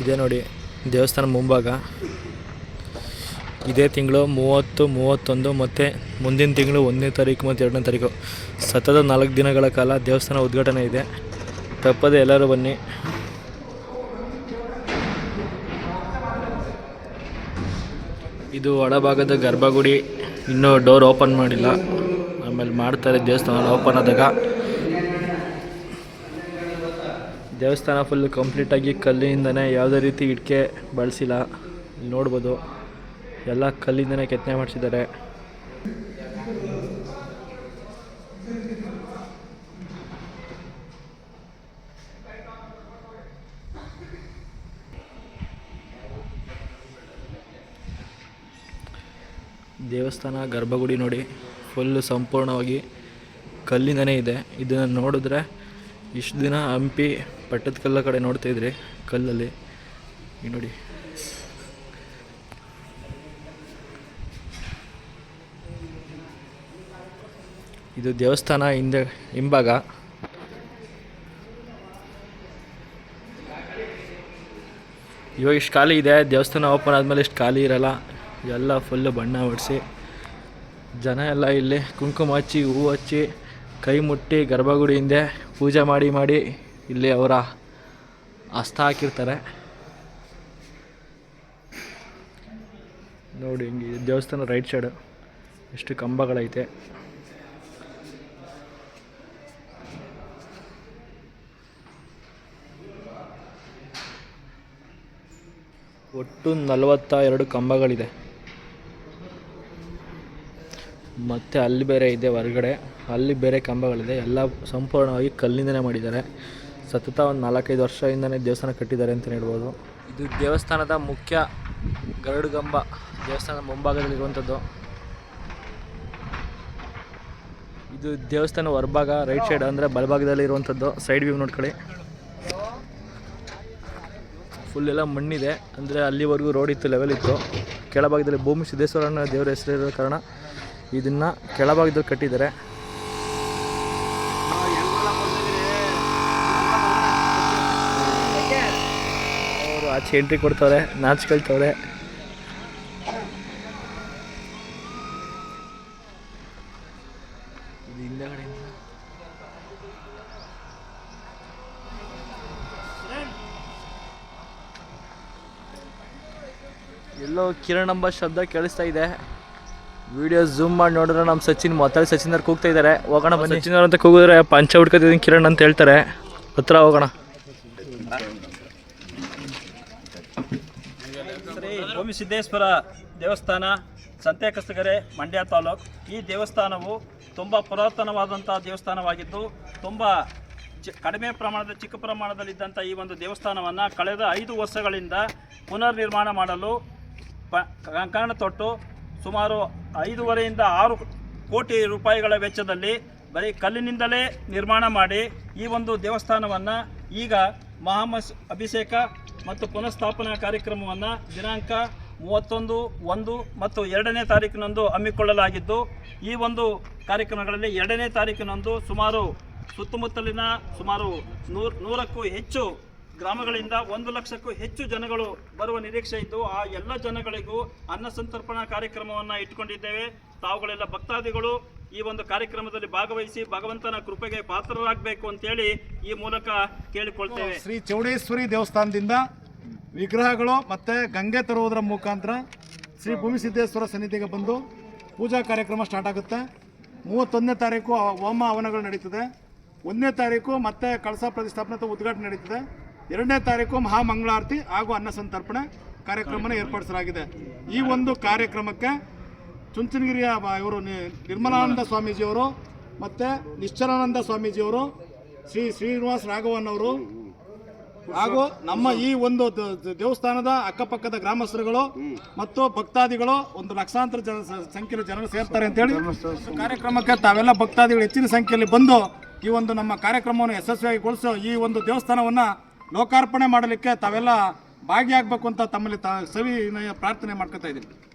ಇದೆ ನೋಡಿ, ದೇವಸ್ಥಾನ ಮುಂಭಾಗ. ಇದೇ ತಿಂಗಳು ಮೂವತ್ತು, ಮೂವತ್ತೊಂದು ಮತ್ತು ಮುಂದಿನ ತಿಂಗಳು ಒಂದನೇ ತಾರೀಕು ಮತ್ತು ಎರಡನೇ ತಾರೀಕು. ಸತತ ನಾಲ್ಕು ದಿನಗಳ ಕಾಲ ದೇವಸ್ಥಾನ ಉದ್ಘಾಟನೆ ಇದೆ. ತಪ್ಪದೆ ಎಲ್ಲರೂ ಬನ್ನಿ. ಇದು ಒಳಭಾಗದ ಗರ್ಭಗುಡಿ. ಇನ್ನೂ ಡೋರ್ ಓಪನ್ ಮಾಡಿಲ್ಲ. ಆಮೇಲೆ ಮಾಡ್ತಾರೆ ದೇವಸ್ಥಾನ ಓಪನ್ ಆದಾಗ. ದೇವಸ್ಥಾನ ಫುಲ್ ಕಂಪ್ಲೀಟಾಗಿ ಕಲ್ಲಿಂದನೇ ಯಾವುದೇ ರೀತಿ ಇಟ್ಕೆ ಬಳಸಿಲ್ಲ. ನೋಡ್ಬೋದು. ಎಲ್ಲ ಕಲ್ಲಿಂದನೇ ಕೆತ್ತನೆ ಮಾಡಿಸಿದ್ದಾರೆ. ದೇವಸ್ಥಾನ ಗರ್ಭಗುಡಿ ನೋಡಿ ಫುಲ್ ಸಂಪೂರ್ಣವಾಗಿ ಕಲ್ಲಿಂದನೇ ಇದೆ. ಇದನ್ನು ನೋಡಿದ್ರೆ ಇಷ್ಟು ದಿನ ಹಂಪಿ ಪಟ್ಟದಕಲ್ಲ ಕಡೆ ನೋಡ್ತಾ ಇದ್ರಿ ಕಲ್ಲಲ್ಲಿ. ನೋಡಿ. ಇದು ದೇವಸ್ಥಾನ ಹಿಂದೆ ಹಿಂಭಾಗ. ಇವಾಗ ಇಷ್ಟು ಖಾಲಿ ಇದೆ. ದೇವಸ್ಥಾನ ಓಪನ್ ಆದಮೇಲೆ ಇಷ್ಟು ಖಾಲಿ ಇರಲ್ಲ. ಎಲ್ಲ ಫುಲ್ಲು ಬಣ್ಣ ಹೊಡಿಸಿ. ಜನ ಎಲ್ಲ ಇಲ್ಲಿ ಕುಂಕುಮ ಹಚ್ಚಿ ಹೂವು ಹಚ್ಚಿ, ಕೈ ಮುಟ್ಟಿ, ಗರ್ಭಗುಡಿ ಹಿಂದೆ ಪೂಜೆ ಮಾಡಿ ಮಾಡಿ ಇಲ್ಲಿ ಅವರ ಹಸ್ತ ಹಾಕಿರ್ತಾರೆ. ನೋಡಿ ಹಿಂಗೆ ದೇವಸ್ಥಾನ ರೈಟ್ ಸೈಡು ಎಷ್ಟು ಕಂಬಗಳೈತೆ. ಒಟ್ಟು ನಲವತ್ತ ಎರಡು ಕಂಬಗಳಿದೆ. ಮತ್ತು ಅಲ್ಲಿ ಬೇರೆ ಇದೆ ಹೊರಗಡೆ. ಅಲ್ಲಿ ಬೇರೆ ಕಂಬಗಳಿದೆ. ಎಲ್ಲ ಸಂಪೂರ್ಣವಾಗಿ ಕಲ್ಲಿಂದನೇ ಮಾಡಿದ್ದಾರೆ. ಸತತ ಒಂದು ನಾಲ್ಕೈದು ವರ್ಷದಿಂದನೇ ದೇವಸ್ಥಾನ ಕಟ್ಟಿದ್ದಾರೆ ಅಂತಲೇ ಹೇಳ್ಬೋದು. ಇದು ದೇವಸ್ಥಾನದ ಮುಖ್ಯ ಗರಡು ಕಂಬ ದೇವಸ್ಥಾನದ ಮುಂಭಾಗದಲ್ಲಿರುವಂಥದ್ದು ಇದು ದೇವಸ್ಥಾನ ಹೊರಭಾಗ ರೈಟ್ ಸೈಡ್ ಅಂದರೆ ಬಲಭಾಗದಲ್ಲಿ ಇರುವಂಥದ್ದು ಸೈಡ್ ವ್ಯೂ ನೋಡ್ಕೊಳ್ಳಿ. ಫುಲ್ ಎಲ್ಲ ಮಣ್ಣಿದೆ. ಅಂದರೆ ಅಲ್ಲಿವರೆಗೂ ರೋಡ್ ಇತ್ತು ಲೆವೆಲ್ ಇತ್ತು. ಕೆಳಭಾಗದಲ್ಲಿ ಭೂಮಿ ಸಿದ್ದೇಶ್ವರನ ದೇವರ ಹೆಸರಿರೋ ಕಾರಣ ಇದನ್ನು ಕೆಳಭಾಗದಲ್ಲಿ ಕಟ್ಟಿದ್ದಾರೆ. ಅವರು ಆಚೆ ಎಂಟ್ರಿ ಕೊಡ್ತವ್ರೆ ನಾಚ್ಕೊಳ್ತವ್ರೆ ಇದು ಎಲ್ಲೋ ಕಿರಣ್ ಎಂಬ ಶಬ್ದ ಕೇಳಿಸ್ತಾ ಇದೆ. ವಿಡಿಯೋ ಝೂಮ್ ಮಾಡಿ ನೋಡಿದ್ರೆ ನಮ್ಮ ಸಚಿನ್ ಮೊತ್ತಳಿ ಸಚಿನ್ ಅವ್ರು ಕೂಗ್ತಾ ಇದ್ದಾರೆ ಹೋಗೋಣ ಬನ್ನಿ. ಸಚಿನ್ ಅವ್ರು ಅಂತ ಕೂಗಿದ್ರೆ ಪಂಚ ಹುಡ್ಕೋತಿದ್ದೀನಿ ಕಿರಣ್ ಅಂತ ಹೇಳ್ತಾರೆ. ಹತ್ರ ಹೋಗೋಣ. ಶ್ರೀ ಭೂಮಿ ಸಿದ್ದೇಶ್ವರ ದೇವಸ್ಥಾನ ಸಂತೆಕಸ್ತಗೆರೆ ಮಂಡ್ಯ ತಾಲೂಕು. ಈ ದೇವಸ್ಥಾನವು ತುಂಬ ಪುರಾತನವಾದಂಥ ದೇವಸ್ಥಾನವಾಗಿದ್ದು ತುಂಬ ಚಿ ಕಡಿಮೆ ಪ್ರಮಾಣದ ಚಿಕ್ಕ ಪ್ರಮಾಣದಲ್ಲಿದ್ದಂಥ ಈ ಒಂದು ದೇವಸ್ಥಾನವನ್ನು ಕಳೆದ ಐದು ವರ್ಷಗಳಿಂದ ಪುನರ್ ನಿರ್ಮಾಣ ಮಾಡಲು ಪ ಕಂಕಣ ತೊಟ್ಟು ಸುಮಾರು ಐದೂವರೆಯಿಂದ ಆರು ಕೋಟಿ ರೂಪಾಯಿಗಳ ವೆಚ್ಚದಲ್ಲಿ ಬರೀ ಕಲ್ಲಿನಿಂದಲೇ ನಿರ್ಮಾಣ ಮಾಡಿ ಈ ಒಂದು ದೇವಸ್ಥಾನವನ್ನು ಈಗ ಮಹಾಮಸ್ ಅಭಿಷೇಕ ಮತ್ತು ಪುನಃಸ್ಥಾಪನಾ ಕಾರ್ಯಕ್ರಮವನ್ನು ದಿನಾಂಕ ಮೂವತ್ತೊಂದು, ಒಂದು ಮತ್ತು ಎರಡನೇ ತಾರೀಕಿನಂದು ಹಮ್ಮಿಕೊಳ್ಳಲಾಗಿದ್ದು, ಈ ಒಂದು ಕಾರ್ಯಕ್ರಮಗಳಲ್ಲಿ ಎರಡನೇ ತಾರೀಕಿನಂದು ಸುಮಾರು ಸುತ್ತಮುತ್ತಲಿನ ಸುಮಾರು ನೂರು, ನೂರಕ್ಕೂ ಹೆಚ್ಚು ಗ್ರಾಮಗಳಿಂದ ಒಂದು ಲಕ್ಷಕ್ಕೂ ಹೆಚ್ಚು ಜನಗಳು ಬರುವ ನಿರೀಕ್ಷೆ ಇದ್ದು ಆ ಎಲ್ಲ ಜನಗಳಿಗೂ ಅನ್ನ ಸಂತರ್ಪಣಾ ಕಾರ್ಯಕ್ರಮವನ್ನು ಇಟ್ಕೊಂಡಿದ್ದೇವೆ ತಾವುಗಳೆಲ್ಲ ಭಕ್ತಾದಿಗಳು ಈ ಒಂದು ಕಾರ್ಯಕ್ರಮದಲ್ಲಿ ಭಾಗವಹಿಸಿ ಭಗವಂತನ ಕೃಪೆಗೆ ಪಾತ್ರರಾಗಬೇಕು ಅಂತೇಳಿ ಈ ಮೂಲಕ ಕೇಳಿಕೊಳ್ತೇವೆ. ಶ್ರೀ ಚೌಡೇಶ್ವರಿ ದೇವಸ್ಥಾನದಿಂದ ವಿಗ್ರಹಗಳು ಮತ್ತು ಗಂಗೆ ತರುವುದರ ಮುಖಾಂತರ ಶ್ರೀ ಭೂಮಿ ಸಿದ್ದೇಶ್ವರ ಸನ್ನಿಧಿಗೆ ಬಂದು ಪೂಜಾ ಕಾರ್ಯಕ್ರಮ ಸ್ಟಾರ್ಟ್ ಆಗುತ್ತೆ. ಮೂವತ್ತೊಂದನೇ ತಾರೀಕು ಹೋಮ ಹವನಗಳು ನಡೀತದೆ. ಒಂದನೇ ತಾರೀಕು ಮತ್ತೆ ಕಳಸ ಪ್ರತಿಷ್ಠಾಪನೆ ಉದ್ಘಾಟನೆ ನಡೀತದೆ. ಎರಡನೇ ತಾರೀಕು ಮಹಾಮಂಗಳಾರತಿ ಹಾಗೂ ಅನ್ನ ಸಂತರ್ಪಣೆ ಕಾರ್ಯಕ್ರಮನ ಏರ್ಪಡಿಸಲಾಗಿದೆ. ಈ ಒಂದು ಕಾರ್ಯಕ್ರಮಕ್ಕೆ ಚುಂಚನಗಿರಿಯ ಇವರು ನಿರ್ಮಲಾನಂದ ಸ್ವಾಮೀಜಿಯವರು ಮತ್ತು ನಿಶ್ಚಲಾನಂದ ಸ್ವಾಮೀಜಿಯವರು, ಶ್ರೀ ಶ್ರೀನಿವಾಸ ರಾಘವನ್ ಅವರು ಹಾಗೂ ನಮ್ಮ ಈ ಒಂದು ದೇವಸ್ಥಾನದ ಅಕ್ಕಪಕ್ಕದ ಗ್ರಾಮಸ್ಥರುಗಳು ಮತ್ತು ಭಕ್ತಾದಿಗಳು ಒಂದು ಲಕ್ಷಾಂತರ ಜನ ಸಂಖ್ಯೆಯಲ್ಲಿ ಜನರು ಸೇರ್ತಾರೆ ಅಂತ ಹೇಳಿ ಕಾರ್ಯಕ್ರಮಕ್ಕೆ ತಾವೆಲ್ಲ ಭಕ್ತಾದಿಗಳು ಹೆಚ್ಚಿನ ಸಂಖ್ಯೆಯಲ್ಲಿ ಬಂದು ಈ ಒಂದು ನಮ್ಮ ಕಾರ್ಯಕ್ರಮವನ್ನು ಯಶಸ್ವಿಯಾಗಿಗೊಳಿಸೋ ಈ ಒಂದು ದೇವಸ್ಥಾನವನ್ನ ಲೋಕಾರ್ಪಣೆ ಮಾಡಲಿಕ್ಕೆ ತಾವೆಲ್ಲ ಭಾಗಿಯಾಗಬೇಕು ಅಂತ ತಮ್ಮಲ್ಲಿ ತ ಸವಿ ಪ್ರಾರ್ಥನೆ ಮಾಡ್ಕೊತಾ ಇದ್ದೀನಿ